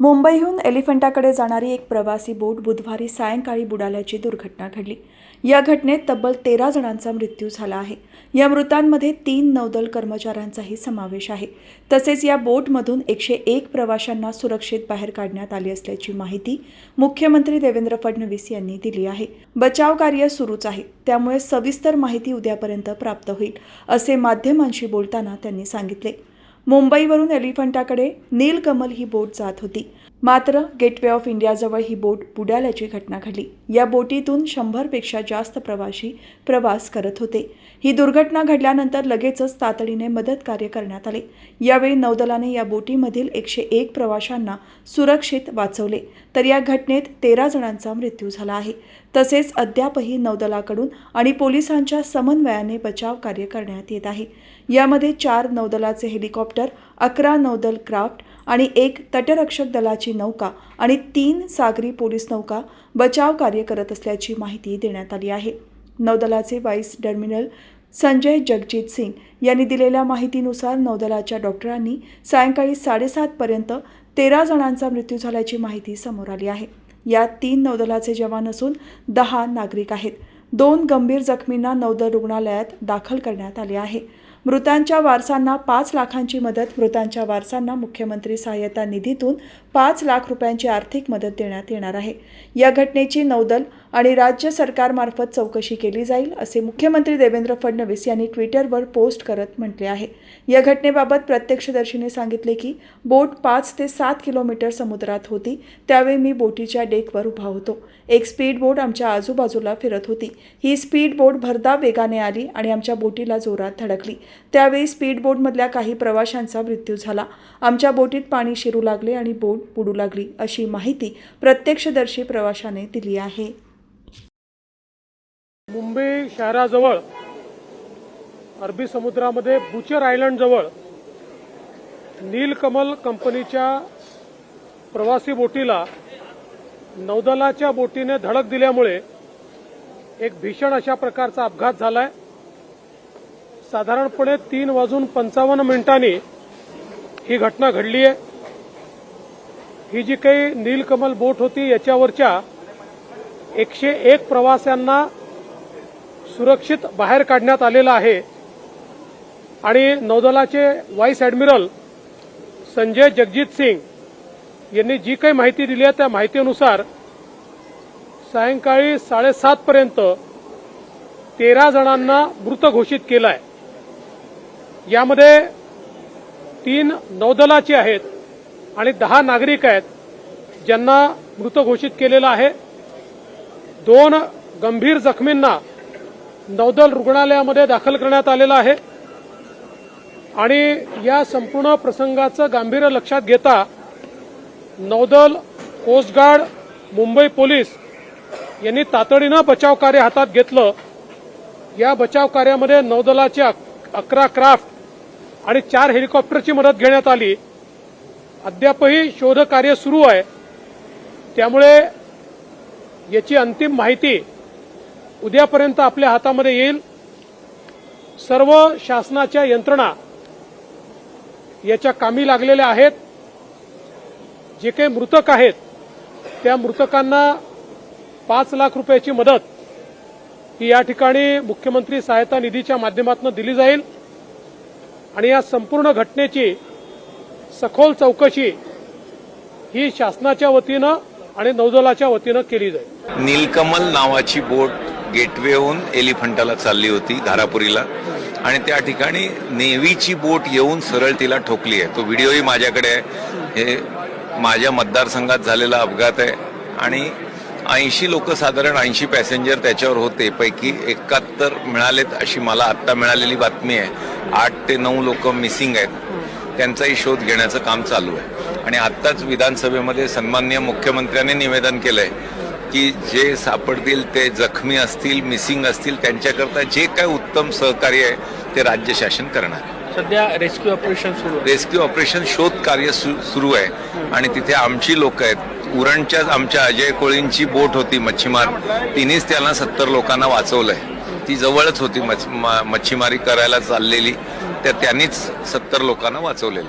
मुंबईहून एलिफंटाकडे जाणारी एक प्रवासी बोट बुधवारी सायंकाळी बुडाल्याची दुर्घटना घडली. या घटनेत तब्बल तेरा जणांचा मृत्यू झाला आहे. या मृतांमध्ये तीन नौदल कर्मचाऱ्यांचाही समावेश आहे. तसेच या बोटमधून एकशे एक प्रवाशांना सुरक्षित बाहेर काढण्यात आली असल्याची माहिती मुख्यमंत्री देवेंद्र फडणवीस यांनी दिली आहे. बचाव कार्य सुरूच आहे. त्यामुळे सविस्तर माहिती उद्यापर्यंत प्राप्त होईल असे माध्यमांशी बोलताना त्यांनी सांगितले. मुंबईवरून एलिफंटाकडे नीलकमल ही बोट जात होती. मात्र गेटवे ऑफ इंडियाजवळ ही बोट बुडाल्याची घटना घडली. या बोटीतून शंभरपेक्षा जास्त प्रवाशी प्रवास करत होते. ही दुर्घटना घडल्यानंतर लगेचच तातडीने मदत कार्य करण्यात आले. यावेळी नौदलाने या बोटीमधील एकशे एक प्रवाशांना सुरक्षित वाचवले. तर या घटनेत तेरा जणांचा मृत्यू झाला आहे. तसेच अद्यापही नौदलाकडून आणि पोलिसांच्या समन्वयाने बचाव कार्य करण्यात येत आहे. यामध्ये चार नौदलाचे हेलिकॉप्टर अकरा नौदल क्राफ्ट आणि एक तटरक्षक दलाची नौका आणि तीन सागरी पोलीस नौका बचाव कार्य करत असल्याची माहिती देण्यात आली आहे. नौदलाचे व्हाईस टर्मिनल संजय जगजित सिंग यांनी दिलेल्या माहितीनुसार नौदलाच्या डॉक्टरांनी सायंकाळी साडेसातपर्यंत तेरा जणांचा मृत्यू झाल्याची माहिती समोर आली आहे. यात तीन नौदलाचे जवान असून दहा नागरिक आहेत. दोन गंभीर जखमींना नौदल रुग्णालयात दाखल करण्यात आले आहे. मृतांच्या वारसांना पाच लाखांची मदत मृतांच्या वारसांना मुख्यमंत्री सहाय्यता निधीतून पाच लाख रुपयांची आर्थिक मदत देण्यात येणार आहे. या घटनेची नौदल आणि राज्य सरकारमार्फत चौकशी केली जाईल असे मुख्यमंत्री देवेंद्र फडणवीस यांनी ट्विटरवर पोस्ट करत म्हटले आहे. या घटनेबाबत प्रत्यक्षदर्शीने सांगितले की बोट पाच ते सात किलोमीटर समुद्रात होती. त्यावेळी मी बोटीच्या डेकवर उभा होतो. एक स्पीड बोट आमच्या आजूबाजूला फिरत होती. ही स्पीड बोट भरधाव वेगाने आली आणि आमच्या बोटीला जोरात धडकली. त्यावेळी स्पीड बोटमधल्या काही प्रवाशांचा मृत्यू झाला. आमच्या बोटीत पाणी शिरू लागले आणि बोट बुडू लागली अशी माहिती प्रत्यक्षदर्शी प्रवाशाने दिली आहे. मुंबई शहराजवळ अरबी समुद्रामध्ये बुचर आयलंड जवळ नीलकमल कंपनीच्या प्रवासी बोटीला नौदलाच्या बोटीने धडक दिल्यामुळे एक भीषण अशा प्रकारचा अपघात झालाय. साधारणपणे तीन वाजून पंचावन्न मिनिटांनी ही घटना घडली आहे ही जी काही नीलकमल बोट होती याच्यावरच्या एकशे एक प्रवाशांना सुरक्षित बाहेर काढण्यात आलेलं आहे. आणि नौदलाचे व्हाईस ॲडमिरल संजय जगजित सिंग यांनी जी काही माहिती दिली आहे त्या माहितीनुसार सायंकाळी साडेसातपर्यंत तेरा जणांना मृत घोषित केलं आहे यामध्ये तीन नौदलाचे आहेत आणि दहा नागरिक आहेत ज्यांना मृत घोषित केलेलं आहे. दोन गंभीर जखमींना नौदल रुग्णालयामध्ये दाखल करण्यात आलेलं आहे. आणि या संपूर्ण प्रसंगाचं गांभीर्य लक्षात घेता नौदल कोस्टगार्ड मुंबई पोलीस यांनी तातडीनं बचाव कार्य हातात घेतलं. या बचाव कार्यामध्ये नौदलाच्या अकरा क्राफ्ट आणि चार हेलिकॉप्टरची मदत घेण्यात आली. अद्यापही शोध कार्य सुरू आहे. त्यामुळे याची अंतिम माहिती उद्यापर्यंत आपल्या हातामध्ये येईल. सर्व शासनाच्या यंत्रणा याच्या कामी लागलेल्या आहेत. जे काही मृतक आहेत त्या मृतकांना पाच लाख रुपयाची मदत ही या ठिकाणी मुख्यमंत्री सहायता निधीच्या माध्यमातून दिली जाईल. आणि या संपूर्ण घटनेची सखोल चौकशी ही शासनाच्या वतीनं आणि नौदलाच्या वतीनं केली जाईल. नीलकमल नावाची बोट गेटवेहून एलिफंटाला चालली होती धारापुरीला. आणि त्या ठिकाणी नेव्हीची बोट येऊन सरळ तिला ठोकली आहे. तो व्हिडिओही माझ्याकडे आहे. हे माझ्या मतदारसंघात झालेला अपघात आहे. आणि ऐंशी लोक साधारण ऐंशी पॅसेंजर त्याच्यावर होते. पैकी एकाहत्तर मिळालेत अशी मला आत्ता मिळालेली बातमी आहे. आठ ते नऊ लोक मिसिंग आहेत. त्यांचाही शोध घेण्याचं काम चालू आहे. आणि आत्ताच विधानसभेमध्ये सन्मान्य मुख्यमंत्र्यांनी निवेदन केलंय की जे सापडतील ते जखमी असतील मिसिंग असतील त्यांच्याकरता जे काय उत्तम सहकार्य आहे ते राज्य शासन करणार आहे. सध्या रेस्क्यू ऑपरेशन सुरू आहे. रेस्क्यू ऑपरेशन शोध कार्य सुरू आहे. आणि तिथे आमची लोक आहेत. उरणच्याच आमच्या अजय कोळींची बोट होती मच्छीमार. तिनेच त्यांना सत्तर लोकांना वाचवलंय. ती जवळच होती मच्छ- मच्छीमारी करायला चाललेली. तर त्यांनीच सत्तर लोकांना वाचवलेलं आहे.